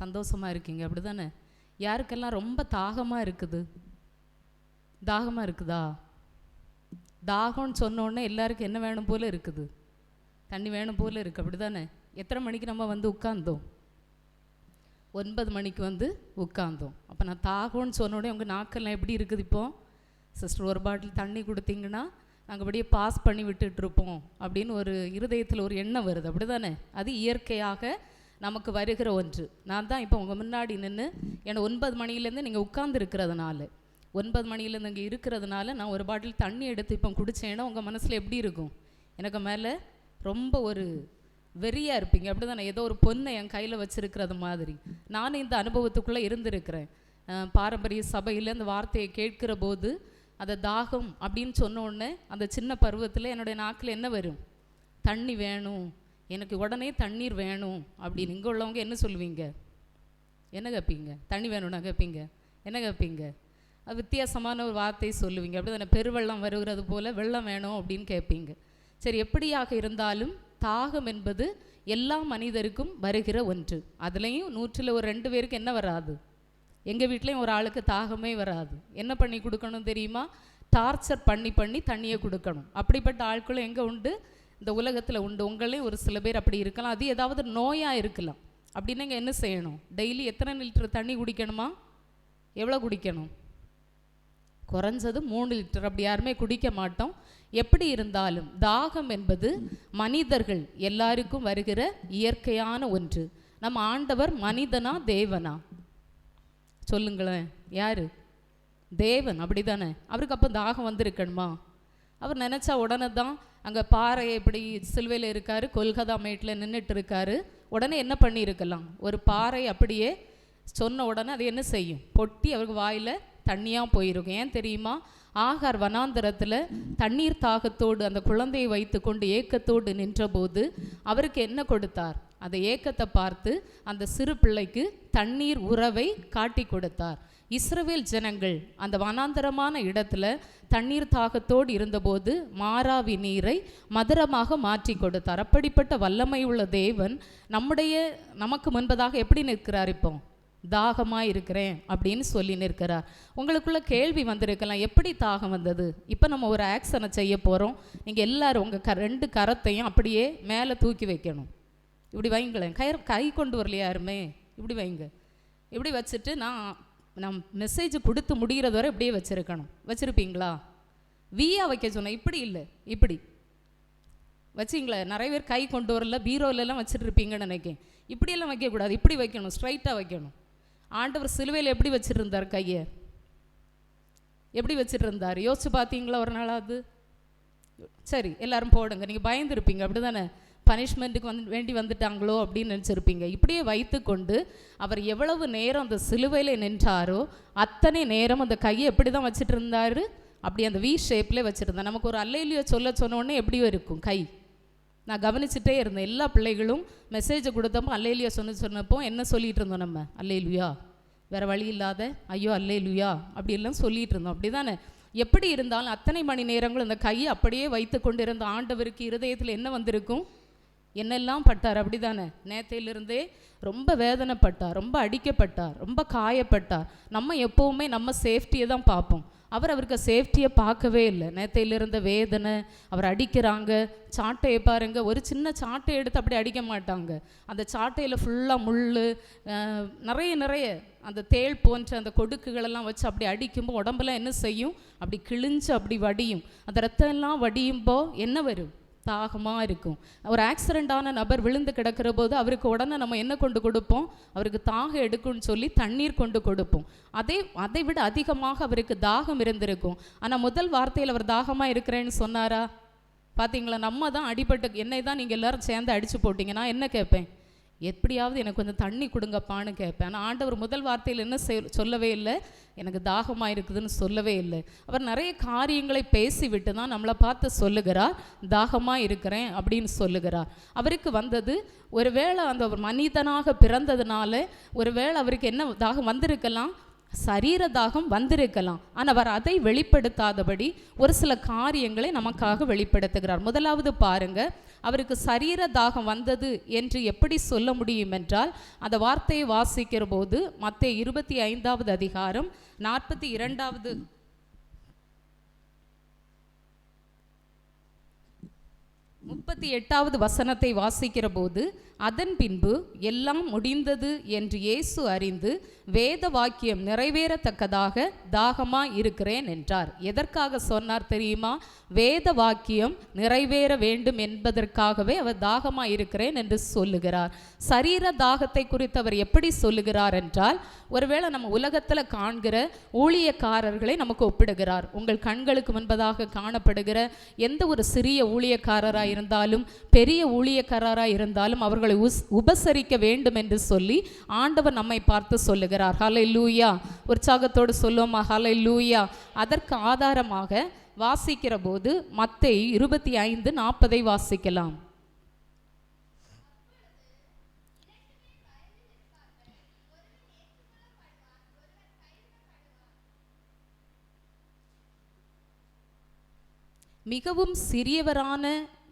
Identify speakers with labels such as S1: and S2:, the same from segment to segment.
S1: சந்தோஷமாக இருக்கீங்க அப்படி தானே யாருக்கெல்லாம் ரொம்ப தாகமாக இருக்குது? தாகமாக இருக்குதா? தாகம்னு சொன்னோடனே எல்லாருக்கும் என்ன வேணும் போல் இருக்குது? தண்ணி வேணும் போல் இருக்குது அப்படி தானே எத்தனை மணிக்கு நம்ம வந்து உட்காந்தோம் ஒன்பது மணிக்கு வந்து உட்காந்தோம் அப்போ நான் தாகம்னு சொன்னோடனே உங்கள் நாக்கெல்லாம் எப்படி இருக்குது இப்போ? சிஸ்டர் ஒரு பாட்டில் தண்ணி கொடுத்தீங்கன்னா நாங்கள் அப்படியே பாஸ் பண்ணி விட்டுட்ருப்போம் அப்படின்னு ஒரு இருதயத்தில் ஒரு எண்ணம் வருது அப்படி தானே அது இயற்கையாக நமக்கு வருகிற ஒன்று. நான் தான் இப்போ உங்கள் முன்னாடி நின்று என்னை ஒன்பது மணிலேருந்து நீங்கள் உட்கார்ந்து இருக்கிறதுனால ஒன்பது மணிலேருந்து இங்கே இருக்கிறதுனால நான் ஒரு பாட்டில் தண்ணி எடுத்து இப்போ குடித்தேன்னா உங்கள் மனசில் எப்படி இருக்கும்? எனக்கு மேலே ரொம்ப ஒரு வெறியாக இருப்பீங்க. அப்படி தானே ஏதோ ஒரு பொண்ணை என் கையில் வச்சுருக்கிறது மாதிரி. நானும் இந்த அனுபவத்துக்குள்ளே இருந்திருக்கிறேன். பாரம்பரிய சபையில் அந்த வார்த்தையை கேட்கிற போது அந்த தாகம் அப்படின்னு சொன்ன உடனே அந்த சின்ன பருவத்தில் என்னுடைய நாக்கில் என்ன வரும்? தண்ணி வேணும். எனக்கு உடனே தண்ணீர் வேணும் அப்படின்னு. இங்கே உள்ளவங்க என்ன சொல்லுவீங்க? என்ன கேட்பீங்க தண்ணி வேணும்னா கேட்பீங்க என்ன கேட்பீங்க அது வித்தியாசமான ஒரு வார்த்தையை சொல்லுவீங்க. அப்படி தானே பெருவெள்ளம் வருகிறது போல் வெள்ளம் வேணும் அப்படின்னு கேட்பீங்க சரி எப்படியாக இருந்தாலும் தாகம் என்பது எல்லா மனிதருக்கும் வருகிற ஒன்று. அதுலேயும் நூற்றில் ஒரு ரெண்டு பேருக்கு என்ன வராது? எங்கள் வீட்லேயும் ஒரு ஆளுக்கு தாகமே வராது. என்ன பண்ணி கொடுக்கணும் தெரியுமா? டார்ச்சர் பண்ணி பண்ணி தண்ணியை கொடுக்கணும். அப்படிப்பட்ட ஆட்களும் எங்கே உண்டு? இந்த உலகத்தில் உண்டு. உங்களையும் ஒரு சில பேர் அப்படி இருக்கலாம். அது ஏதாவது நோயாக இருக்கலாம். அப்படின்னா இங்கே என்ன செய்யணும்? டெய்லி எத்தனை லிட்டர் தண்ணி குடிக்கணுமா? எவ்வளோ குடிக்கணும்? குறைஞ்சது மூணு லிட்டர். அப்படி யாருமே குடிக்க மாட்டோம். எப்படி இருந்தாலும் தாகம் என்பது மனிதர்கள் எல்லாருக்கும் வருகிற இயற்கையான ஒன்று. நம்ம ஆண்டவர் மனிதனா தேவனா? சொல்லுங்களேன். யாரு? தேவன். அப்படிதானே. அவருக்கு அப்போ தாகம் வந்திருக்கணுமா? அவர் நினச்சா உடனே தான் அங்கே பாறை இப்படி சிலுவையில் இருக்காரு கொல்கதா மேட்டில் நின்றுட்டு இருக்காரு. உடனே என்ன பண்ணியிருக்கலாம் ஒரு பாறை அப்படியே சொன்ன உடனே அது என்ன செய்யும்? பொட்டி அவருக்கு வாயில் தண்ணியாக போயிருக்கும். ஏன் தெரியுமா? ஆகார் வனாந்தரத்தில் தண்ணீர் தாகத்தோடு அந்த குழந்தையை வைத்துக்கொண்டு ஏக்கத்தோடு நின்றபோது அவருக்கு என்ன கொடுத்தார்? அந்த ஏக்கத்தை பார்த்து அந்த சிறு பிள்ளைக்கு தண்ணீர் உறவை காட்டி கொடுத்தார். இஸ்ரவேல் ஜனங்கள் அந்த வனாந்தரமான இடத்துல தண்ணீர் தாகத்தோடு இருந்தபோது மாறாவி நீரை மதுரமாக மாற்றி கொடுத்தார். அப்படிப்பட்ட வல்லமை உள்ள தேவன் நம்முடைய நமக்கு முன்பதாக எப்படி நிற்கிறார் இப்போ? தாகமாக இருக்கிறேன் அப்படின்னு சொல்லி நிற்கிறார். உங்களுக்குள்ள கேள்வி வந்திருக்கலாம் எப்படி தாகம் வந்தது? இப்போ நம்ம ஒரு ஆக்ஷனை செய்ய போகிறோம் நீங்கள் எல்லாரும் உங்கள் க ரெண்டு கரத்தையும் அப்படியே மேலே தூக்கி வைக்கணும். இப்படி வைங்களேன். கை கை கொண்டு வரலையா யாருமே? இப்படி வைங்க. இப்படி வச்சுட்டு நான் நம் மெசேஜ் கொடுத்து முடிகிறது வரை இப்படியே வச்சுருக்கணும். வச்சுருப்பீங்களா? வீயா வைக்க சொன்னேன் இப்படி இல்லை இப்படி. வச்சிங்களா நிறைய பேர் கை கொண்டு வரல பீரோலெல்லாம் வச்சுட்டு நினைக்கேன். இப்படியெல்லாம் வைக்கக்கூடாது இப்படி வைக்கணும் ஸ்ட்ரைட்டாக வைக்கணும். ஆண்டவர் சிலுவையில் எப்படி வச்சுருந்தார் கையை? எப்படி வச்சுட்டு இருந்தார் யோசிச்சு பார்த்தீங்களா ஒரு நாளாவது? சரி எல்லாரும் போடுங்க நீங்கள் பயந்துருப்பீங்க அப்படி தானே பனிஷ்மெண்ட்டுக்கு வந்து வேண்டி வந்துட்டாங்களோ அப்படின்னு நினச்சிருப்பீங்க. இப்படியே வைத்துக்கொண்டு அவர் எவ்வளவு நேரம் அந்த சிலுவையில் நின்றாரோ அத்தனை நேரம் அந்த கையை எப்படி தான் வச்சுட்டு இருந்தார்? அப்படி அந்த வி ஷேப்பில் வச்சுருந்தேன். நமக்கு ஒரு அல்லையிலையோ சொல்ல சொன்னோடனே எப்படியோ இருக்கும் கை. நான் கவனிச்சுட்டே இருந்தேன். எல்லா பிள்ளைகளும் மெசேஜை கொடுத்தப்போ அல்லையிலியா சொன்ன சொன்னப்போ என்ன சொல்லிகிட்டு இருந்தோம் நம்ம? அல்லையிலுயா வேறு வழி இல்லாத ஐயோ அல்லையிலுயா அப்படி எல்லாம் இருந்தோம் இருந்தோம். அப்படிதானே? எப்படி இருந்தாலும் அத்தனை மணி நேரங்களும் அந்த கையை அப்படியே வைத்து கொண்டிருந்த ஆண்டவருக்கு இருதயத்தில் என்ன வந்திருக்கும்? என்னெல்லாம் பட்டார்? அப்படிதானே. நேத்தையிலிருந்தே ரொம்ப வேதனைப்பட்டார் ரொம்ப அடிக்கப்பட்டார் ரொம்ப காயப்பட்டார். நம்ம எப்போவுமே நம்ம சேஃப்டியை தான் பார்ப்போம். அவர் அவருக்கு சேஃப்டியை பார்க்கவே இல்லை. நேத்தையிலிருந்த வேதனை அவர் அடிக்கிறாங்க. சாட்டையை பாருங்க. ஒரு சின்ன சாட்டை எடுத்து அப்படி அடிக்க மாட்டாங்க. அந்த சாட்டையில் ஃபுல்லாக முள் நிறைய நிறைய அந்த தேள் போன்ற அந்த கொடுக்குகளெல்லாம் வச்சு அப்படி அடிக்கும்போது உடம்பெல்லாம் என்ன செய்யும்? அப்படி கிழிஞ்சு அப்படி வடியும். அந்த ரத்தம் எல்லாம் வடியும்போ என்ன வரும்? தாகமாக இருக்கும். ஒரு ஆக்சிடெண்ட்டான நபர் விழுந்து கிடக்கிற போது அவருக்கு உடனே நம்ம என்ன கொண்டு கொடுப்போம்? அவருக்கு தாகம் எடுக்கும்னு சொல்லி தண்ணீர் கொண்டு கொடுப்போம். அதே அதை விட அதிகமாக அவருக்கு தாகம் இருந்திருக்கும். ஆனால் முதல் வார்த்தையில் அவர் தாகமாக இருக்கிறேன்னு சொன்னாரா? பார்த்தீங்களா நம்ம தான் அடிபட்டு என்னை தான் நீங்கள் எல்லோரும் சேர்ந்து அடித்து போட்டிங்கன்னா என்ன கேட்பேன்? எப்படியாவது எனக்கு கொஞ்சம் தண்ணி கொடுங்கப்பான்னு கேட்பேன். ஆனால் ஆண்டவர் முதல் வார்த்தையில் என்ன சொல்லவே இல்லை. எனக்கு தாகமாக இருக்குதுன்னு சொல்லவே இல்லை. அவர் நிறைய காரியங்களை பேசிவிட்டு தான் நம்மளை பார்த்து சொல்லுகிறார். தாகமாக இருக்கிறேன் அப்படின்னு சொல்லுகிறார். அவருக்கு வந்தது ஒருவேளை அந்த ஒரு மனிதனாக பிறந்ததுனால ஒருவேளை அவருக்கு என்ன தாகம் வந்திருக்கலாம் சரீர தாகம் வந்திருக்கலாம். ஆனால் அவர் அதை வெளிப்படுத்தாதபடி ஒரு சில காரியங்களை நமக்காக வெளிப்படுத்துகிறார். முதலாவது பாருங்க அவருக்கு சரீர தாகம் வந்தது என்று எப்படி சொல்ல முடியும் என்றால் அந்த வார்த்தையை வாசிக்கிற போது மற்ற இருபத்தி ஐந்தாவது அதிகாரம் நாற்பத்தி இரண்டாவது முப்பத்தி எட்டாவது வசனத்தை வாசிக்கிற போது அதன் பின்பு எல்லாம் முடிந்தது என்று இயேசு அறிந்து வேத வாக்கியம் நிறைவேறத்தக்கதாக தாகமா இருக்கிறேன் என்றார். எதற்காக சொன்னார் தெரியுமா? வேத வாக்கியம் நிறைவேற வேண்டும் என்பதற்காகவே அவர் தாகமா இருக்கிறேன் என்று சொல்லுகிறார். சரீர தாகத்தை குறித்து அவர் எப்படி சொல்லுகிறார் என்றால் ஒருவேளை நம்ம உலகத்தில் காண்கிற ஊழியக்காரர்களை நமக்கு ஒப்பிடுகிறார். உங்கள் கண்களுக்கு முன்பதாக காணப்படுகிற எந்த ஒரு சிறிய ஊழியக்காரராக இருந்தாலும் பெரிய ஊழியக்காரராக இருந்தாலும் அவர்களை உஸ் உபசரிக்க வேண்டும் என்று சொல்லி ஆண்டவர் நம்மை பார்த்து சொல்லுகிறார். ஹலை லூயா உற்சாகத்தோடு சொல்லுவோமா? ஹலை லூயா அதற்கு ஆதாரமாக வாசிக்கிற போது மத்தை இருபத்தி ஐந்து நாற்பதை வாசிக்கலாம். மிகவும் சிறியவரான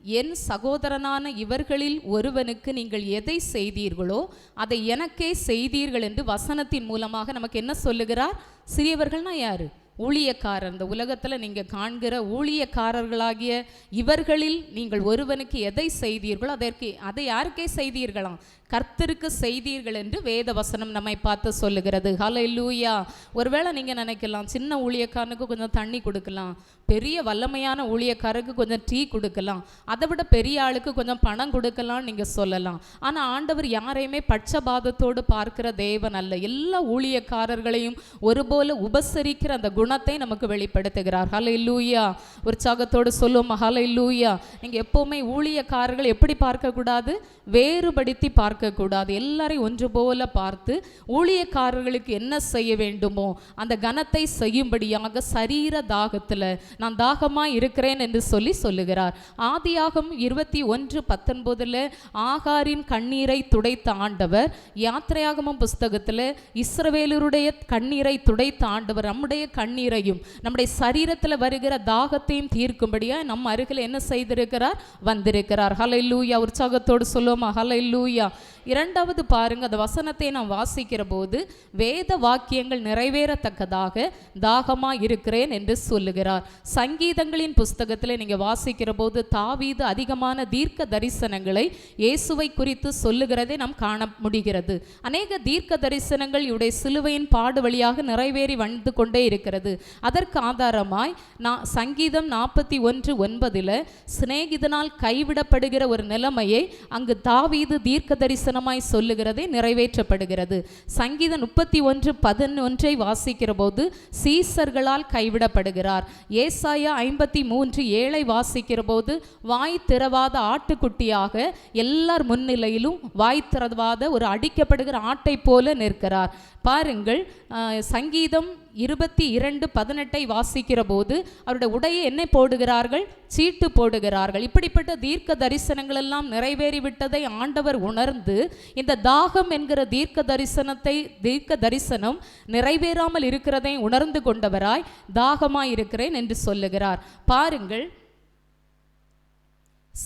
S1: என் சகோதரனான இவர்களில் ஒருவனுக்கு நீங்கள் எதை செய்தீர்களோ அதை எனக்கே செய்தீர்கள் என்று வசனத்தின் மூலமாக நமக்கு என்ன சொல்லுகிறார்? சிறியவர்கள்னா யாரு? ஊழியக்காரர். இந்த உலகத்தில் நீங்கள் காண்கிற ஊழியக்காரர்களாகிய இவர்களில் நீங்கள் ஒருவனுக்கு எதை செய்தீர்களோ அதற்கு அதை யாருக்கே செய்தீர்களாம்? கர்த்தருக்கு செய்தீர்கள் என்று வேத வசனம் நம்மை பார்த்து சொல்லுகிறது. ஹலோ இல்லூயா ஒருவேளை நீங்கள் நினைக்கலாம் சின்ன ஊழியக்காரனுக்கு கொஞ்சம் தண்ணி கொடுக்கலாம். பெரிய வல்லமையான ஊழியக்காரருக்கு கொஞ்சம் டீ கொடுக்கலாம். அதை விட பெரிய ஆளுக்கு கொஞ்சம் பணம் கொடுக்கலாம் நீங்கள் சொல்லலாம். ஆனால் ஆண்டவர் யாரையுமே பட்சபாதத்தோடு பார்க்கிற தேவன் அல்ல. எல்லா ஊழியக்காரர்களையும் ஒருபோல உபசரிக்கிற அந்த குணத்தை நமக்கு வெளிப்படுத்துகிறார். ஹலை லூயா உற்சாகத்தோடு சொல்லுவோம்? ஹலை லூயா நீங்கள் எப்போவுமே ஊழியக்காரர்கள் எப்படி பார்க்கக்கூடாது? வேறுபடுத்தி பார்க்கக்கூடாது. எல்லாரையும் ஒன்று போல பார்த்து ஊழியக்காரர்களுக்கு என்ன செய்ய வேண்டுமோ அந்த கனத்தை செய்யும்படியாக சரீர தாகத்தில் நான் தாகமாக இருக்கிறேன் என்று சொல்லி சொல்லுகிறார். ஆதியாகம் இருபத்தி ஒன்று பத்தொன்பதில் ஆகாரின் கண்ணீரை துடைத்த ஆண்டவர் யாத்திரையாகமம் புஸ்தகத்தில் இஸ்ரவேலருடைய கண்ணீரை துடைத்த ஆண்டவர் நம்முடைய கண்ணீரையும் நம்முடைய சரீரத்தில் வருகிற தாகத்தையும் தீர்க்கும்படியாக நம்ம அருகில் என்ன செய்திருக்கிறார்? வந்திருக்கிறார். ஹலை லூயா உற்சாகத்தோடு சொல்லுவோமா? ஹலை லூயா இரண்டாவது பாருங்க அந்த வசனத்தை நாம் வாசிக்கிற போது வேத வாக்கியங்கள் நிறைவேறத்தக்கதாக தாகமா இருக்கிறேன் என்று சொல்லுகிறார். சங்கீதங்களின் புஸ்தகத்தில் நீங்க வாசிக்கிற போது தாவீது அதிகமான தீர்க்க தரிசனங்களை இயேசுவை குறித்து சொல்லுகிறதை நாம் காண முடிகிறது. அநேக தீர்க்க தரிசனங்கள் இவருடைய சிலுவையின் பாடு வழியாக நிறைவேறி வந்து கொண்டே இருக்கிறது. அதற்கு ஆதாரமாய் நான் சங்கீதம் நாற்பத்தி ஒன்று ஒன்பதில் சிநேகிதனால் கைவிடப்படுகிற ஒரு நிலைமையை அங்கு தாவீது தீர்க்க தரிசனமாய் சொல்லுகிறதே நிறைவேற்றப்படுகிறது. சங்கீதம் முப்பத்தி ஒன்று பதினொன்றை வாசிக்கிற போது சீசர்களால் கைவிடப்படுகிறார். ஏசாயா ஐம்பத்தி மூன்று ஏழை வாசிக்கிற போது வாய் திறவாத ஆட்டுக்குட்டியாக எல்லார் முன்னிலையிலும் வாய் திறவாத ஒரு அடிக்கப்படுகிற ஆட்டை போல நிற்கிறார். பாருங்கள் ஆஹ், சங்கீதம் இருபத்தி இரண்டு பதினெட்டை வாசிக்கிற போது அவருடைய உடையை என்ன போடுகிறார்கள்? சீட்டு போடுகிறார்கள். இப்படிப்பட்ட தீர்க்க தரிசனங்கள் எல்லாம் நிறைவேறிவிட்டதை ஆண்டவர் உணர்ந்து இந்த தாகம் என்கிற தீர்க்க தரிசனத்தை தீர்க்க தரிசனம் நிறைவேறாமல் இருக்கிறதை உணர்ந்து கொண்டவராய் தாகமாய் இருக்கிறேன் என்று சொல்லுகிறார். பாருங்கள்.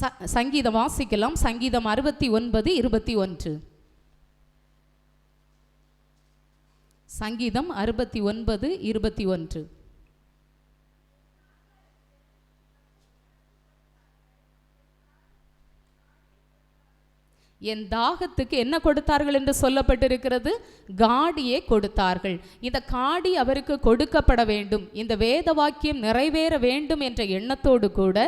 S1: ச- சங்கீதம் வாசிக்கலாம். சங்கீதம் அறுபத்தி ஒன்பது இருபத்தி ஒன்று. சங்கீதம் அறுபத்தி ஒன்பது இருபத்தி ஒன்று. என் தாகத்துக்கு என்ன கொடுத்தார்கள் என்று சொல்லப்பட்டிருக்கிறது? காடியே கொடுத்தார்கள். இந்த காடி அவருக்கு கொடுக்கப்பட வேண்டும். இந்த வேத வாக்கியம் நிறைவேற வேண்டும் என்ற எண்ணத்தோடு கூட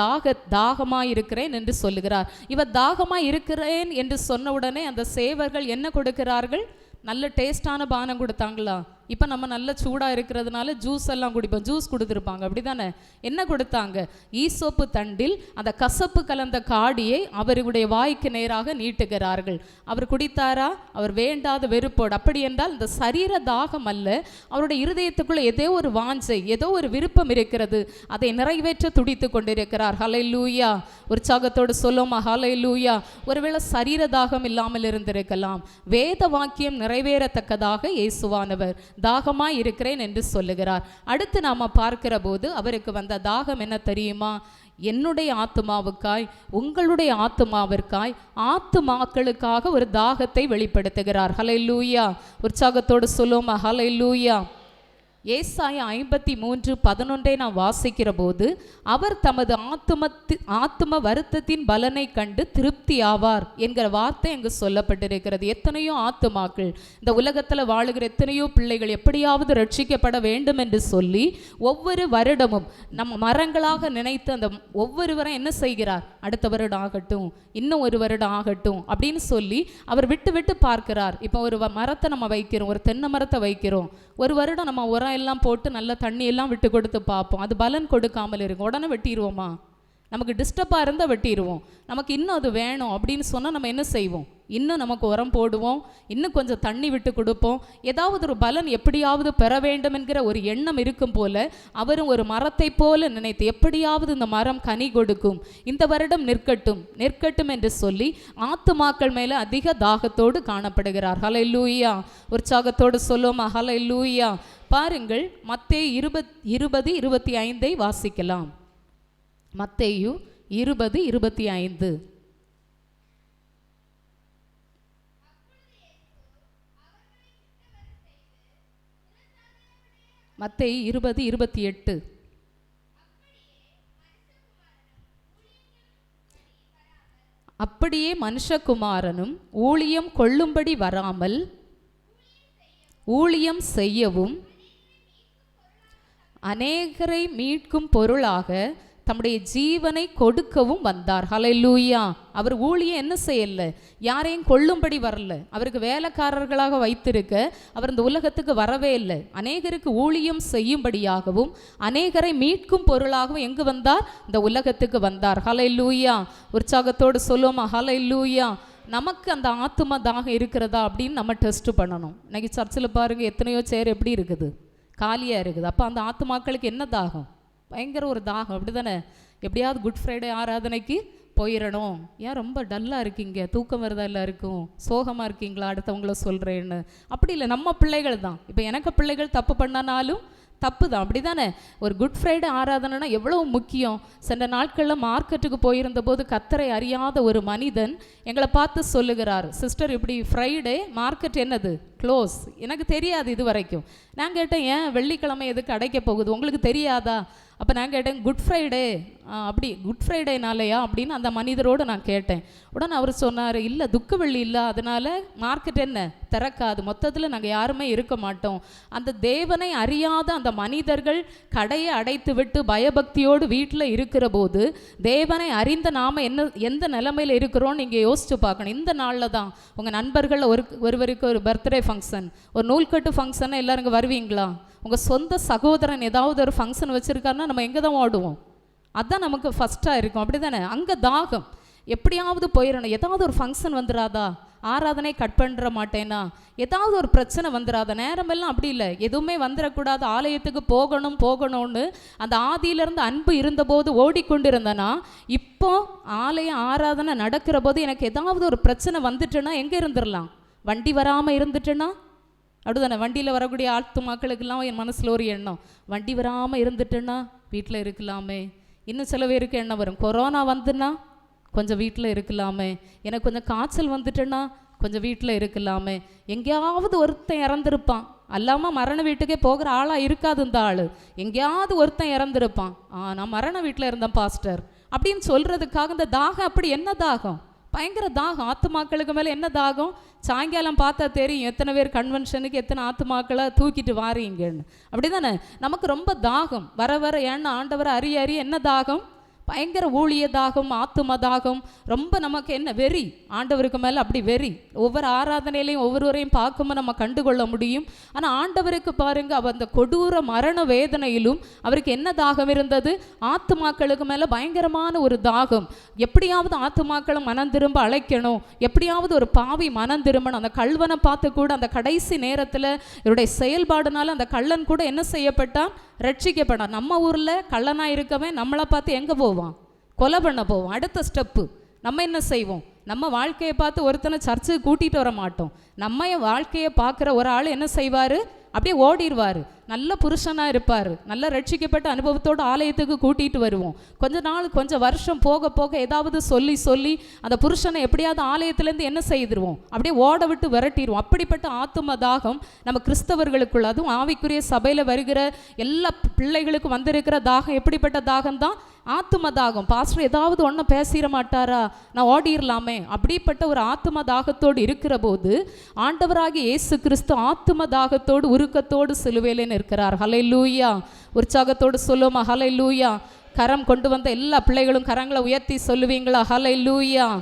S1: தாக தாகமாயிருக்கிறேன் என்று சொல்லுகிறார். இவர் தாகமாக இருக்கிறேன் என்று சொன்ன உடனே அந்த சேவர்கள் என்ன கொடுக்கிறார்கள்? நல்ல டேஸ்டான பானம் கொடுத்தாங்களா? இப்போ நம்ம நல்ல சூடாக இருக்கிறதுனால ஜூஸ் எல்லாம் குடிப்போம். ஜூஸ் கொடுத்துருப்பாங்க. அப்படி தானே என்ன கொடுத்தாங்க? ஈசோப்பு தண்டில் அந்த கசப்பு கலந்த காடியை அவருடைய வாய்க்கு நேராக நீட்டுகிறார்கள். அவர் குடித்தாரா? அவர் வேண்டாத வெறுப்போடு. அப்படி என்றால் இந்த சரீர தாகம் அல்ல அவருடைய இருதயத்துக்குள்ளே ஏதோ ஒரு வாஞ்சை ஏதோ ஒரு விருப்பம் இருக்கிறது. அதை நிறைவேற்ற துடித்து கொண்டிருக்கிறார். ஹலை லூயா உற்சாகத்தோடு சொல்லுமா? ஹலை லூயா ஒருவேளை சரீர தாகம் இல்லாமல் இருந்திருக்கலாம். வேத வாக்கியம் நிறைவேறத்தக்கதாக இயேசுவானவர். தாகமாக இருக்கிறேன் என்று சொல்லுகிறார். அடுத்து நாம் பார்க்கிற போது அவருக்கு வந்த தாகம் என்ன தெரியுமா? என்னுடைய ஆத்துமாவுக்காய் உங்களுடைய ஆத்துமாவிற்காய் ஆத்துமாக்களுக்காக ஒரு தாகத்தை வெளிப்படுத்துகிறார். ஹலை லூயா உற்சாகத்தோடு சொல்லுவோமா? ஹலை லூயா ஏசாய ஐம்பத்தி மூன்று பதினொன்றை நாம் வாசிக்கிற போது அவர் தமது ஆத்துமத்தி ஆத்தும வருத்தத்தின் பலனை கண்டு திருப்தி ஆவார் என்கிற வார்த்தை அங்கு சொல்லப்பட்டிருக்கிறது. எத்தனையோ ஆத்துமாக்கள் இந்த உலகத்தில் வாழுகிற எத்தனையோ பிள்ளைகள் எப்படியாவது ரட்சிக்கப்பட வேண்டும் என்று சொல்லி ஒவ்வொரு வருடமும் நம்ம மரங்களாக நினைத்து அந்த ஒவ்வொருவரும் என்ன செய்கிறார்? அடுத்த வருடம் ஆகட்டும் இன்னும் ஒரு வருடம் ஆகட்டும் அப்படின்னு சொல்லி அவர் விட்டு விட்டு பார்க்கிறார். இப்போ ஒரு மரத்தை நம்ம வைக்கிறோம் ஒரு தென்னை மரத்தை வைக்கிறோம். ஒரு வருடம் நம்ம உரம் எல்லாம் போட்டு நல்ல தண்ணி எல்லாம் விட்டு கொடுத்து பார்ப்போம். அது பலன் கொடுக்காமல் இருக்கும். உடனே வெட்டிடுவோமா நமக்கு டிஸ்டர்பாக இருந்தால் வெட்டிடுவோம் நமக்கு இன்னும் அது வேணும் அப்படின்னு சொன்னால் நம்ம என்ன செய்வோம்? இன்னும் நமக்கு உரம் போடுவோம். இன்னும் கொஞ்சம் தண்ணி விட்டு கொடுப்போம். ஏதாவது ஒரு பலன் எப்படியாவது பெற வேண்டும் என்கிற ஒரு எண்ணம் இருக்கும் போல அவரும் ஒரு மரத்தை போல நினைத்து எப்படியாவது இந்த மரம் கனி கொடுக்கும். இந்த வருடம் நிற்கட்டும் நிற்கட்டும் என்று சொல்லி ஆத்துமாக்கள் மேலே அதிக தாகத்தோடு காணப்படுகிறார். ஹலை லூயா உற்சாகத்தோடு சொல்லுவோமா? ஹலை லூயா பாருங்கள் மத்தே இருபத் இருபது இருபத்தி ஐந்தை வாசிக்கலாம். மத்தேயு இருபது இருபத்தி ஐந்து. மத்தேயு இருபது இருபத்தி எட்டு. அப்படியே மனுஷகுமாரனும் ஊழியம் கொள்ளும்படி வராமல் ஊழியம் செய்யவும் அநேகரை மீட்கும் பொருளாக தம்முடைய ஜீவனை கொடுக்கவும் வந்தார். ஹலை லூயா அவர் ஊழியம் என்ன செய்யல? யாரையும் கொல்லும்படி வரல. அவருக்கு வேலைக்காரர்களாக வைத்திருக்க அவர் இந்த உலகத்துக்கு வரவே இல்லை. அநேகருக்கு ஊழியம் செய்யும்படியாகவும் அநேகரை மீட்கும் பொருளாகவும் எங்கு வந்தார்? இந்த உலகத்துக்கு வந்தார். ஹலை லூயா உற்சாகத்தோடு சொல்லுவோமா? லூயா நமக்கு அந்த ஆத்தும தாகம் இருக்கிறதா அப்படின்னு நம்ம டெஸ்ட் பண்ணணும். இன்னைக்கு சர்ச்சில் பாருங்கள் எத்தனையோ சேர் எப்படி இருக்குது? காலியாக இருக்குது. அப்போ அந்த ஆத்மாக்களுக்கு என்ன தாகம்? பயங்கர ஒரு தாகம். அப்படி தானே எப்படியாவது குட் ஃப்ரைடே ஆராதனைக்கு போயிடணும். ஏன் ரொம்ப டல்லாக இருக்கீங்க? தூக்கம் வருதா எல்லாருக்கும்? சோகமாக இருக்கீங்களா? அடுத்தவங்கள சொல்கிறேன்னு அப்படி இல்லை. நம்ம பிள்ளைகள் தான். இப்போ எனக்கு பிள்ளைகள் தப்பு பண்ணனாலும் தப்பு தான் அப்படி தானே ஒரு குட் ஃப்ரைடே ஆராதனைனா எவ்வளோ முக்கியம்? சென்ற நாட்களில் மார்க்கெட்டுக்கு போயிருந்த போது கத்தரை அறியாத ஒரு மனிதன் எங்களை பார்த்து சொல்லுகிறார் சிஸ்டர் இப்படி ஃப்ரைடே மார்க்கெட் என்னது? க்ளோஸ் எனக்கு தெரியாது இது வரைக்கும் நான் கேட்டேன் ஏன்? வெள்ளிக்கிழமை எதுக்கு அடைக்க போகுது? உங்களுக்கு தெரியாதா? அப்போ நான் கேட்டேன் குட் ஃப்ரைடே அப்படி குட் ஃப்ரைடே நாளையா? அப்படின்னு அந்த மனிதரோடு நான் கேட்டேன். உடனே அவர் சொன்னார் இல்லை துக்க வெள்ளி இல்லை. அதனால மார்க்கெட் என்ன? திறக்காது. மொத்தத்தில் நாங்கள் யாருமே இருக்க மாட்டோம். அந்த தேவனை அறியாத அந்த மனிதர்கள் கடையை அடைத்து விட்டு பயபக்தியோடு வீட்டில் இருக்கிற போது தேவனை அறிந்த நாம் என்ன எந்த நிலைமையில் இருக்கிறோம்னு நீங்கள் யோசிச்சு பார்க்கணும். இந்த நாளில் தான் உங்கள் நண்பர்கள் ஒரு ஒருவருக்கு ஒரு பர்த்டே ஃபங்க்ஷன் ஒரு நூல்கட்டு ஃபங்க்ஷன் எல்லாருங்க வருவீங்களா? உங்கள் சொந்த சகோதரன் ஏதாவது ஒரு ஃபங்க்ஷன் வச்சுருக்காருன்னா நம்ம எங்கே தான் ஓடுவோம்? அதுதான் நமக்கு ஃபஸ்ட்டாக இருக்கும். அப்படி தானே அங்கே தாகம். எப்படியாவது போயிடணும். ஏதாவது ஒரு ஃபங்க்ஷன் வந்துடாதா ஆராதனை கட் பண்ணுற மாட்டேனா? ஏதாவது ஒரு பிரச்சனை வந்துடாத நேரமெல்லாம் அப்படி இல்லை. எதுவுமே வந்துடக்கூடாது ஆலயத்துக்கு போகணும் போகணும்னு அந்த ஆதியிலேருந்து அன்பு இருந்தபோது ஓடிக்கொண்டிருந்தனா இப்போ ஆலய ஆராதனை நடக்கிற போது எனக்கு ஏதாவது ஒரு பிரச்சனை வந்துட்டுன்னா எங்கே இருந்துடலாம் வண்டி வராமல் இருந்துட்டுன்னா அப்படிதானே வண்டியில் வரக்கூடிய ஆழ்த்து மக்களுக்கெல்லாம் என் மனசில் ஒரு எண்ணம். வண்டி வராமல் இருந்துட்டுன்னா வீட்டில் இருக்கலாமே. இன்னும் சில பேருக்கு எண்ணம் வரும். கொரோனா வந்துன்னா கொஞ்சம் வீட்டில் இருக்கலாமே. எனக்கு கொஞ்சம் காய்ச்சல் வந்துட்டுன்னா கொஞ்சம் வீட்டில் இருக்கலாமே. எங்கேயாவது ஒருத்தன் இறந்துருப்பான். அல்லாமல் மரண வீட்டுக்கே போகிற ஆளாக இருக்காது இந்த ஆள். எங்கேயாவது ஒருத்தன் இறந்துருப்பான். ஆ நான் மரண வீட்டில் இருந்தேன் பாஸ்டர். அப்படின்னு சொல்கிறதுக்காக இந்த தாகம் அப்படி என்ன தாகம்? பயங்கர தாகம். ஆத்துமாக்களுக்கு மேலே என்ன தாகம்? சாயங்காலம் பார்த்தா தெரியும் எத்தனை பேர் கன்வென்ஷனுக்கு எத்தனை ஆத்துமாக்களை தூக்கிட்டு வாரீங்கன்னு. அப்படி தானே நமக்கு ரொம்ப தாகம். வர வர ஏன்னா ஆண்டவரை அறிய அறிய என்ன தாகம்? பயங்கர ஊழியதாகும் தாகம் ஆத்தும தாகம் ரொம்ப நமக்கு என்ன வெறி. ஆண்டவருக்கு மேலே அப்படி வெறி. ஒவ்வொரு ஆராதனையிலையும் ஒவ்வொருவரையும் பார்க்கும்போது நம்ம கண்டுகொள்ள முடியும். ஆனால் ஆண்டவருக்கு பாருங்க அவர் அந்த கொடூர மரண வேதனையிலும் அவருக்கு என்ன தாகம் இருந்தது? ஆத்துமாக்களுக்கு மேலே பயங்கரமான ஒரு தாகம். எப்படியாவது ஆத்துமாக்களை மனம் திரும்ப அழைக்கணும். எப்படியாவது ஒரு பாவி மனம் திரும்பணும். அந்த கல்வனை பார்த்து கூட அந்த கடைசி நேரத்தில் இவருடைய செயல்பாடுனால அந்த கள்ளன் கூட என்ன செய்யப்பட்டான்? ரட்சிக்கப்பட்டான் நம்ம ஊரில் கள்ளனாக இருக்கவன் நம்மளை பார்த்து எங்கே போவான்? கொலை பண்ண போவோம் அடுத்த ஸ்டெப்பு நம்ம என்ன செய்வோம்? நம்ம வாழ்க்கையை பார்த்து ஒருத்தனை சர்ச்சுக்கு கூட்டிகிட்டு வர மாட்டோம். நம்ம என் வாழ்க்கையை பார்க்குற ஒரு ஆள் என்ன செய்வார்? அப்படியே ஓடிடுவார் நல்ல புருஷனாக இருப்பார். நல்ல ரட்சிக்கப்பட்ட அனுபவத்தோட ஆலயத்துக்கு கூட்டிகிட்டு வருவோம். கொஞ்ச நாள் கொஞ்சம் வருஷம் போக போக ஏதாவது சொல்லி சொல்லி அந்த புருஷனை எப்படியாவது ஆலயத்துலேருந்து என்ன செய்திருவோம்? அப்படியே ஓட விட்டு விரட்டிடுவோம் அப்படிப்பட்ட ஆத்தும தாகம் நம்ம கிறிஸ்தவர்களுக்குள்ள அதுவும் ஆவிக்குரிய சபையில் வருகிற எல்லா பிள்ளைகளுக்கும் வந்திருக்கிற தாகம் எப்படிப்பட்ட தாகம் தான் ஆத்தும தாகம் பாஸ்டர் ஏதாவது ஒன்று பேசிட மாட்டாரா? நான் ஓடிரலாமே. அப்படிப்பட்ட ஒரு ஆத்தும தாகத்தோடு இருக்கிற போது ஆண்டவராகி இயேசு கிறிஸ்து ஆத்தும தாகத்தோடு உருக்கத்தோடு சிலுவையில் இருக்கிறார் ஹலை லூயா உற்சாகத்தோடு சொல்லுமா ஹலை லூயா கரம் கொண்டு வந்த எல்லா பிள்ளைகளும் கரங்களை உயர்த்தி சொல்லுவீங்களா? ஹலை லூயா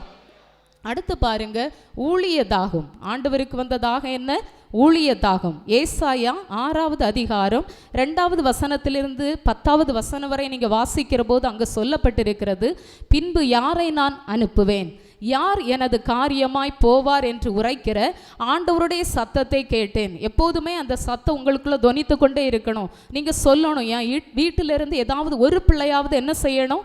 S1: அடுத்து பாருங்க ஊழிய தாகம் ஆண்டவருக்கு வந்த தாகம் என்ன? ஊழியதாகும். ஏசாயா ஆறாவது அதிகாரம் ரெண்டாவது வசனத்திலிருந்து பத்தாவது வசனம் வரை நீங்கள் வாசிக்கிற போது அங்க சொல்லப்பட்டிருக்கிறது பின்பு யாரை நான் அனுப்புவேன்? யார் எனது காரியமாய் போவார் என்று உரைக்கிற ஆண்டவருடைய சத்தத்தை கேட்டேன். எப்போதுமே அந்த சத்தம் உங்களுக்குள்ளே துவனித்து கொண்டே இருக்கணும். நீங்கள் சொல்லணும் என் வீட்டிலிருந்து ஏதாவது ஒரு பிள்ளையாவது என்ன செய்யணும்?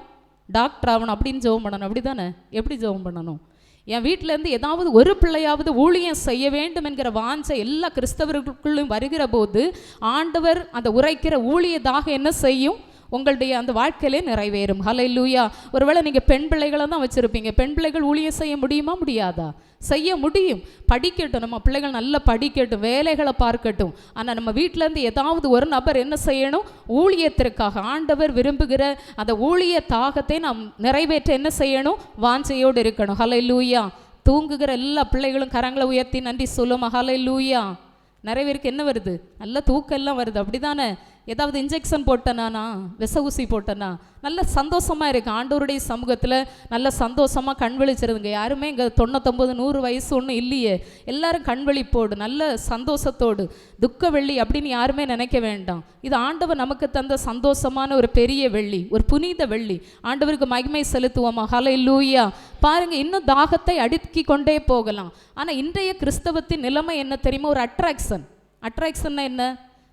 S1: டாக்டர் ஆகணும் அப்படின்னு ஜெபம் பண்ணணும். அப்படி தானே எப்படி ஜெபம் பண்ணணும்? என் வீட்டிலேருந்து ஏதாவது ஒரு பிள்ளையாவது ஊழியம் செய்ய வேண்டும் என்கிற வாஞ்சை எல்லா கிறிஸ்தவர்களுக்குள்ளும் வருகிற போது ஆண்டவர் அந்த உரைக்கிற ஊழியதாக என்ன செய்யும்? உங்களுடைய அந்த வாழ்க்கையிலே நிறைவேறும். ஹலை லூயா ஒருவேளை நீங்கள் பெண் பிள்ளைகளை தான் வச்சுருப்பீங்க. பெண் பிள்ளைகள் ஊழியம் செய்ய முடியுமா? முடியாதா? செய்ய முடியும். படிக்கட்டும். நம்ம பிள்ளைகள் நல்லா படிக்கட்டும். வேலைகளை பார்க்கட்டும். ஆனால் நம்ம வீட்டிலேருந்து ஏதாவது ஒரு நபர் என்ன செய்யணும்? ஊழியத்திற்காக. ஆண்டவர் விரும்புகிற அந்த ஊழிய தாகத்தை நாம் நிறைவேற்ற என்ன செய்யணும்? வாஞ்சையோடு இருக்கணும். ஹலை லூயா தூங்குகிற எல்லா பிள்ளைகளும் கரங்களை உயர்த்தி நன்றி சொல்லும்? ஹலை லூயா நிறைய பேருக்கு என்ன வருது? நல்ல தூக்கம் எல்லாம் வருது. அப்படிதானே ஏதாவது இன்ஜெக்ஷன் போட்டனானா? விச ஊசி போட்டேனா? நல்ல சந்தோஷமாக இருக்குது ஆண்டவருடைய சமூகத்தில் நல்ல சந்தோஷமாக கண் விழிச்சிருதுங்க. யாருமே இங்கே தொண்ணூத்தொம்பது நூறு வயசு ஒன்றும் இல்லையே. எல்லாரும் கண் விழிப்போடு நல்ல சந்தோஷத்தோடு துக்க வெள்ளி அப்படின்னு யாருமே நினைக்க வேண்டாம். இது ஆண்டவர் நமக்கு தந்த சந்தோஷமான ஒரு பெரிய வெள்ளி ஒரு புனித வெள்ளி. ஆண்டவருக்கு மகிமை செலுத்துவோமா? ஹலை லூயா பாருங்க இன்னும் தாகத்தை அடுக்கி கொண்டே போகலாம். ஆனால் இன்றைய கிறிஸ்தவத்தின் நிலைமை என்ன தெரியுமா? ஒரு அட்ராக்ஷன் அட்ராக்ஷன்னா என்ன?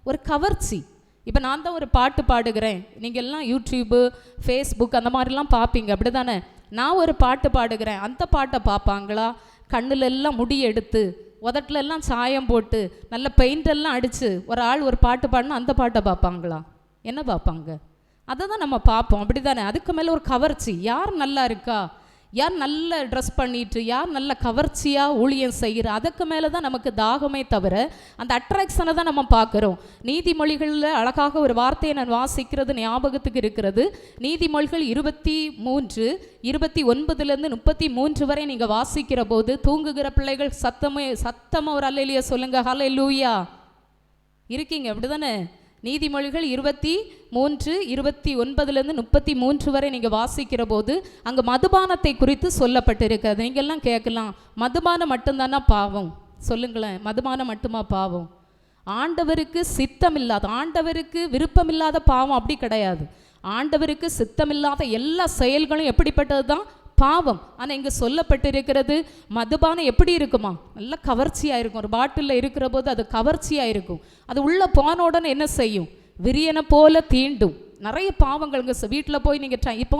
S1: ஒரு கவர்ச்சி. இப்போ நான் தான் ஒரு பாட்டு பாடுகிறேன். நீங்கள் எல்லாம் யூடியூப்பு ஃபேஸ்புக் அந்த மாதிரிலாம் பார்ப்பீங்க அப்படி தானே நான் ஒரு பாட்டு பாடுகிறேன். அந்த பாட்டை பார்ப்பாங்களா கண்ணில் எல்லாம் முடி எடுத்து உதட்டில் எல்லாம் சாயம் போட்டு நல்ல பெயிண்ட் எல்லாம் அடித்து ஒரு ஆள் ஒரு பாட்டு பாடினா அந்த பாட்டை பார்ப்பாங்களா என்ன பார்ப்பாங்க அதை தான் நம்ம பார்ப்போம் அப்படி தானே அதுக்கு மேலே ஒரு கவர்ச்சி. யார் நல்லா இருக்கா? யார் நல்ல ட்ரெஸ் பண்ணிட்டு யார் நல்ல கவர்ச்சியாக ஊழியம் செய்கிற அதுக்கு மேலே தான் நமக்கு தாகமே தவிர அந்த அட்ராக்ஷனை தான் நம்ம பார்க்குறோம். நீதிமொழிகளில் அழகாக ஒரு வார்த்தையை நான் வாசிக்கிறது ஞாபகத்துக்கு இருக்கிறது. நீதிமொழிகள் இருபத்தி மூன்று இருபத்தி ஒன்பதுலேருந்து முப்பத்தி மூன்று வரை நீங்கள் வாசிக்கிற போது தூங்குகிற பிள்ளைகள் சத்தமே சத்தமாக ஒரு அல்லையிலேயே சொல்லுங்க ஹலை லூயா இருக்கீங்க அப்படி தானே நீதிமொழிகள் இருபத்தி மூன்று இருபத்தி ஒன்பதுலேருந்து முப்பத்தி மூன்று வரை நீங்கள் வாசிக்கிற போது அங்கே மதுபானத்தை குறித்து சொல்லப்பட்டிருக்கிறது. நீங்கள்லாம் கேட்கலாம் மதுபானம் மட்டும்தானா பாவம்? சொல்லுங்களேன் மதுபானம் மட்டுமா பாவம்? ஆண்டவருக்கு சித்தம் இல்லாத ஆண்டவருக்கு விருப்பமில்லாத பாவம் அப்படி கிடையாது. ஆண்டவருக்கு சித்தமில்லாத எல்லா செயல்களும் எப்படிப்பட்டது தான் பாவம். ஆனால் இங்கே சொல்லப்பட்டிருக்கிறது மதுபானம் எப்படி இருக்குமா? நல்லா கவர்ச்சியாக இருக்கும். ஒரு பாட்டிலில் இருக்கிற போது அது கவர்ச்சியாக இருக்கும். அது உள்ளே போன உடனே என்ன செய்யும்? விரியனை போல தீண்டும். நிறைய பாவங்கள்ங்க வீட்டில் போய் நீங்கள் டை இப்போ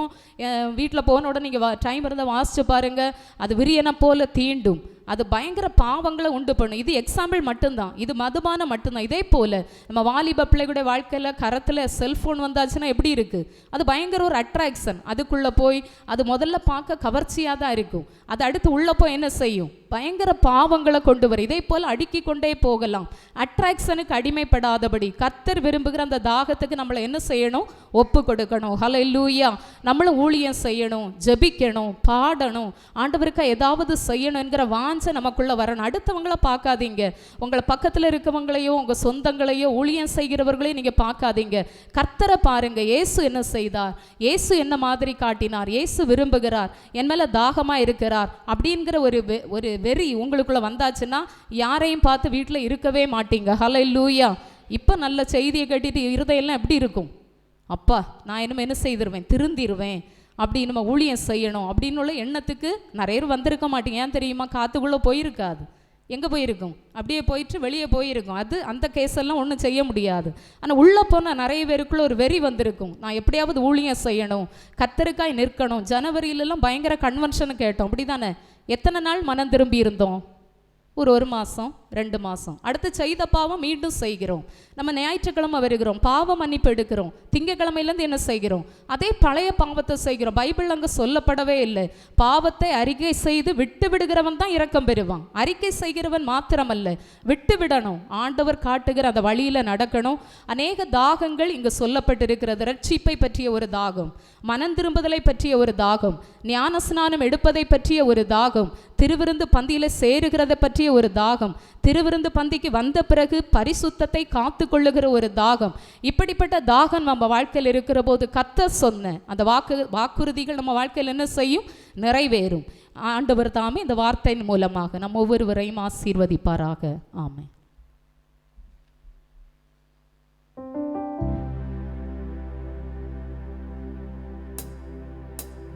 S1: வீட்டில் போன உடனே நீங்கள் டைம் இருந்தால் வாசிச்சு பாருங்கள் அது விரியனை போல தீண்டும். அது பயங்கர பாவங்களை உண்டு பண்ணும். இது எக்ஸாம்பிள் மட்டும்தான். இது மதுபானம் மட்டும்தான். இதே போல் நம்ம வாலிப பிள்ளைகளுடைய வாழ்க்கையில் கரத்தில் செல்ஃபோன் வந்தாச்சுன்னா எப்படி இருக்குது அது பயங்கர ஒரு அட்ராக்ஷன் அதுக்குள்ளே போய் அது முதல்ல பார்க்க கவர்ச்சியாக தான் இருக்கும். அது அடுத்து உள்ளே போய் என்ன செய்யும்? பயங்கர பாவங்களை கொண்டு வரும். இதே போல் அடுக்கி கொண்டே போகலாம். அட்ராக்ஷனுக்கு அடிமைப்படாதபடி கத்தர் விரும்புகிற அந்த தாகத்துக்கு நம்மளை என்ன செய்யணும்? ஒப்பு கொடுக்கணும். ஹலோ லூயா நம்மளும் ஊழியம் செய்யணும் ஜெபிக்கணும் பாடணும். ஆண்டவருக்கா ஏதாவது செய்யணுங்கிற என்கிற வாஞ்சை நமக்குள்ள வரணும். அடுத்தவங்கள பார்க்காதீங்க. உங்களை பக்கத்தில் இருக்கவங்களையோ உங்கள் சொந்தங்களையோ ஊழியம் செய்கிறவர்களையும் நீங்கள் பார்க்காதீங்க. கர்த்தரை பாருங்க. ஏசு என்ன செய்தார்? இயேசு என்ன மாதிரி காட்டினார்? இயேசு விரும்புகிறார். என் மேலே தாகமாக இருக்கிறார். அப்படிங்கிற ஒரு வெ- ஒரு வெறி உங்களுக்குள்ள வந்தாச்சுன்னா யாரையும் பார்த்து வீட்டில் இருக்கவே மாட்டீங்க. ஹலை லூயா இப்போ நல்ல செய்தியை கேட்டுட்டு இருதையெல்லாம் எப்படி இருக்கும்? அப்பா நான் இனிமே என்ன செய்திருவேன்? திருந்திருவேன். அப்படி நம்ம ஊழியம் செய்யணும் அப்படின்னு உள்ள எண்ணத்துக்கு நிறைய பேர் வந்திருக்க மாட்டேங்க. ஏன் தெரியுமா? காற்றுக்குள்ளே போயிருக்காது. எங்கே போயிருக்கும்? அப்படியே போயிட்டு வெளியே போயிருக்கும். அது அந்த கேஸ் எல்லாம் ஒன்றும் செய்ய முடியாது. ஆனால் உள்ளே போனால் நிறைய பேருக்குள்ள ஒரு வெறி வந்திருக்கும். நான் எப்படியாவது ஊழியம் செய்யணும். கத்தருக்காய் நிற்கணும். ஜனவரியிலலாம் பயங்கர கன்வென்ஷன் கேட்டோம். அப்படி தானே எத்தனை நாள் மனம் திரும்பி இருந்தோம்? ஒரு ஒரு மாதம் ரெண்டு மாதம் அடுத்து செய்த பாவம் மீண்டும் செய்கிறோம். நம்ம ஞாயிற்றுக்கிழமை வருகிறோம். பாவ மன்னிப்பு எடுக்கிறோம். திங்கக்கிழமையிலேருந்து என்ன செய்கிறோம்? அதே பழைய பாவத்தை செய்கிறோம். பைபிள் அங்கே சொல்லப்படவே இல்லை. பாவத்தை அறிக்கை செய்து விட்டு விடுகிறவன் தான் இரக்கம் பெறுவான். அறிக்கை செய்கிறவன் மாத்திரமல்ல. விட்டு விடணும். ஆண்டவர் காட்டுகிற அந்த வழியில் நடக்கணும். அநேக தாகங்கள் இங்கு சொல்லப்பட்டிருக்கிறது. ரட்சிப்பை பற்றிய ஒரு தாகம் மனம் திரும்புதலை பற்றிய ஒரு தாகம் ஞானஸ்நானம் எடுப்பதை பற்றிய ஒரு தாகம் திருவிருந்து பந்தியில் சேருகிறத பற்றிய ஒரு தாகம். திருவிருந்து பந்திக்கு வந்த பிறகு பரிசுத்தத்தை காத்து கொள்ளுகிற ஒரு தாகம். இப்படிப்பட்ட தாகம் நம்ம வாழ்க்கையில் இருக்கிற போது கத்த சொன்ன அந்த வாக்கு வாக்குறுதிகள் நம்ம வாழ்க்கையில் என்ன செய்யும்? நிறைவேறும். ஆண்டவர் தாமே இந்த வார்த்தையின் மூலமாக நம்ம ஒவ்வொருவரையும் ஆசீர்வதிப்பாராக. ஆமை